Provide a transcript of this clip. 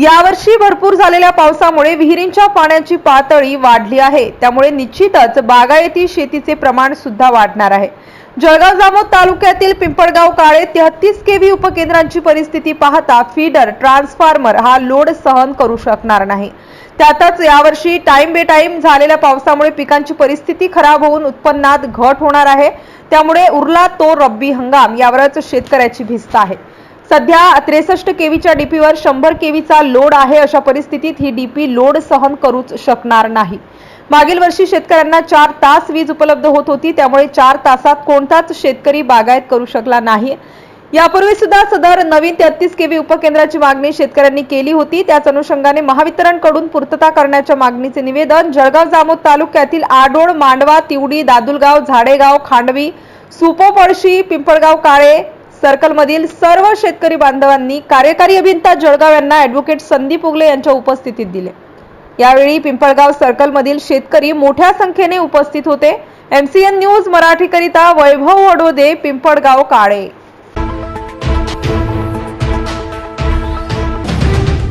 यावर्षी भरपूर झालेल्या पावसामुळे विहिरींच्या पाण्याची पातळी वाढली आहे. त्यामुळे निश्चितच बागायती शेतीचे प्रमाण सुद्धा वाढणार आहे. जळगाव जामोद तालुक्यातील पिंपळगाव काळे तेहतीस केव्ही उपकेंद्रांची परिस्थिती पाहता फीडर ट्रान्सफॉर्मर हा लोड सहन करू शकणार नाही. त्यातच यावर्षी टाइम बे टाइम झालेल्या पावसामुळे पिकांची परिस्थिती खराब होऊन उत्पन्नात घट होणार आहे. त्यामुळे उरला तो रब्बी हंगाम यावरच शेतकऱ्याची भिस्त आहे. सध्या त्रेसष्ट केवीच्या डीपीवर शंभर केवीचा लोड आहे अशा परिस्थितीत ही डीपी लोड सहन करूच शकणार नाही. मागील वर्षी शेतकऱ्यांना चार तास वीज उपलब्ध होत होती त्यामुळे चार तासात कोणताच शेतकरी बागायत करू शकला नाही. यापूर्वी सुद्धा सदर नवीन तेहतीस केवी उपकेंद्राची मागणी शेतकऱ्यांनी केली होती. त्याच अनुषंगाने महावितरणकडून पूर्तता करण्याच्या मागणीचे निवेदन जळगाव जामोद तालुक्यातील आडोळ मांडवा तिवडी दादुलगाव झाडेगाव खांडवी सुपोपळशी पिंपळगाव काळे सर्कलमधील सर्व शेतकरी बांधवांनी कार्यकारी अभियंता जळगाव यांना ॲडव्होकेट संदीप उगले यांच्या उपस्थितीत दिले. यावेळी पिंपळगाव सर्कलमधील शेतकरी मोठ्या संख्येने उपस्थित होते. एमसीएन न्यूज मराठीकरिता वैभव वडोदे पिंपळगाव काळे.